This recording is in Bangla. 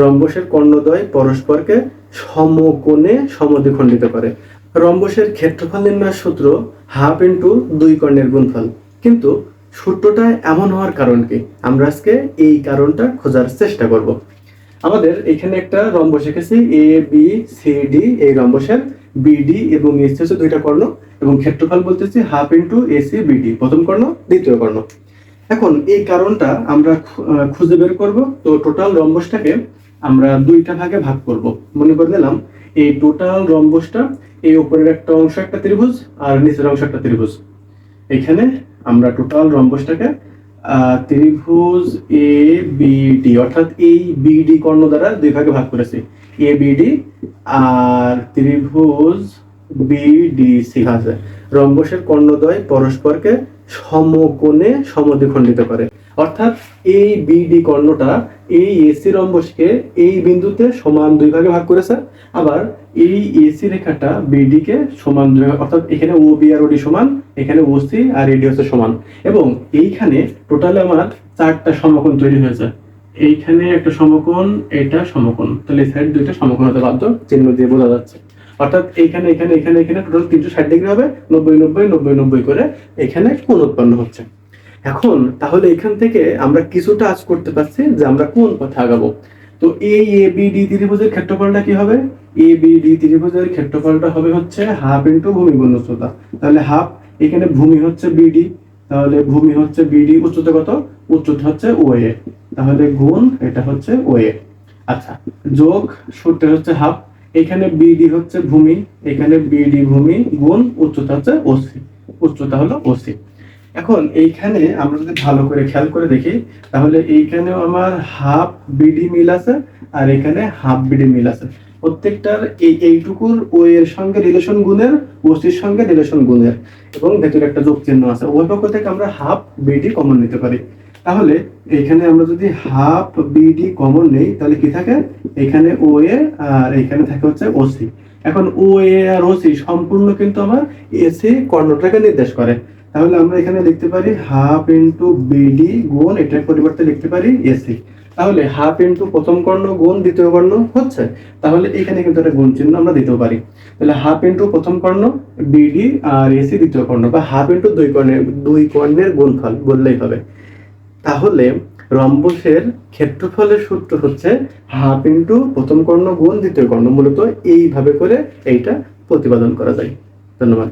রম্বসের কর্ণদ্বয় পরস্পরকে সমকোণে সমদ্বিখণ্ডিত করে। রম্বসের ক্ষেত্রফল নির্ণয়ের সূত্র হাফ ইন্টু দুই কর্ণের গুণফল। কিন্তু সূত্রটা এমন হওয়ার কারণ কি? আমরা আজকে এই কারণটা খোঁজার চেষ্টা করব। আমাদের এখানে একটা রম্বস এঁকেছি এ বি সি ডি এই রম্বসের বিডি এবং এসি হচ্ছে দুইটা কর্ণ এবং ক্ষেত্রফল বলতেছি হাফ ইন্টু এসি বিডি প্রথম কর্ণ, দ্বিতীয় কর্ণ। এখন এই কারণটা আমরা খুঁজে বের করব। তো টোটাল রম্বসটাকে আমরা দুইটা ভাগে ভাগ করব। মনে করে নিলাম, এই টোটাল রম্বসটা এই উপরের একটা অংশ একটা ত্রিভুজ আর নিচের অংশ একটা ত্রিভুজ। এখানে আমরা টোটাল রম্বসটাকে ত্রিভুজ এ বিডি অর্থাৎ এই বিডি কর্ণ দ্বারা দুই ভাগে ভাগ করেছি। এ বিডি আর ত্রিভুজ বিডিসি আছে রম্বসের কর্ণদ্বয় পরস্পরকে সমকোণে সমদ্বিখণ্ডিত করে। অর্থাৎ এই বিডি কর্ণটা এই এসি রম্বসকে এই বিন্দুতে সমান দুই ভাগে ভাগ করেছে। আবার এই এসি রেখাটা বিডি কে সমান দুই অর্থাৎ এখানে ও বি আর ওডি সমান, এখানে ওসি আর এডি হচ্ছে সমান। এবং এইখানে টোটালে আমার চারটা সমকোণ তৈরি হয়েছে। এইখানে একটা সমকোণ, এটা সমকোণ। তাহলে এই সাইড দুইটা সমকোণ হতে বাধ্য। চিহ্ন দিয়ে বোঝা যাচ্ছে। অর্থাৎ এইখানে এখানে এখানে এখানে টোটাল তিনশো ষাট ডিগ্রি হবে, নব্বই নব্বই নব্বই নব্বই করে এখানে কোণ উৎপন্ন হচ্ছে। এখন তাহলে এখান থেকে আমরা কিছুটা আজ করতে পারছি যে আমরা কোন পথে আগাবো। তো এই এ বি ডি ত্রিভুজের ক্ষেত্রফলটা কি হবে? এ বি ডি ত্রিভুজের ক্ষেত্রফলটা হবে হচ্ছে হাফ ইন্টু ভূমি গুণ উচ্চতা তাহলে হাফ এখানে ভূমি হচ্ছে বিডি তাহলে ভূমি হচ্ছে বিডি উচ্চতা কত? উচ্চতা হচ্ছে ও এ তাহলে গুণ এটা হচ্ছে ও এ আচ্ছা যোগ সূত্র হচ্ছে হাফ এখানে বিডি হচ্ছে ভূমি, এখানে বিডি ভূমি গুণ উচ্চতা হচ্ছে ওসি উচ্চতা হলো ওসি এখন এইখানে আমরা যদি ভালো করে খেয়াল করে দেখি, তাহলে এইখানেও আমার হাফ বিডি মিল আছে আর এখানে হাফ বিডি মিল আছে। প্রত্যেকটার এই এইটুকুর ও এর সঙ্গে রিলেশন গুণের ওসির সঙ্গে রিলেশন গুণের। এবং ভেতরে একটা যোগ চিহ্ন আছে। উভয় পক্ষ থেকে আমরা হাফ বিডি কমন নিতে পারি। তাহলে এখানে আমরা যদি হাফ বিডি কমন নেই, তাহলে কি থাকে? এখানে ও এ আর এখানে থাকে হচ্ছে ওসি এখন ও এ আর ওসি সম্পূর্ণ কিন্তু আমার এসি কর্ণটাকে নির্দেশ করে। তাহলে আমরা এখানে লিখতে পারি হাফ ইন্টু বিডি গুণ এটার পরিবর্তে লিখতে পারি এসি তাহলে হাফ ইন্টু প্রথম কর্ণ গুণ, দ্বিতীয় কর্ণ হচ্ছে? তাহলে এখানে কিন্তু একটা গুণ চিহ্ন আমরা দিতেও পারি। তাহলে হাফ ইন্টু প্রথম কর্ণ বিডি আর এসি দ্বিতীয় কর্ণ, বা হাফ ইন্টু দুই কর্ণের দুই কর্ণের গুণফল বললেই হবে। তাহলে রম্বসের ক্ষেত্রফলের সূত্র হচ্ছে হাফ ইন্টু প্রথম কর্ণ গুণ দ্বিতীয় কর্ণ, মূলত এইভাবে করে এইটা প্রতিপাদন করা যায়। ধন্যবাদ।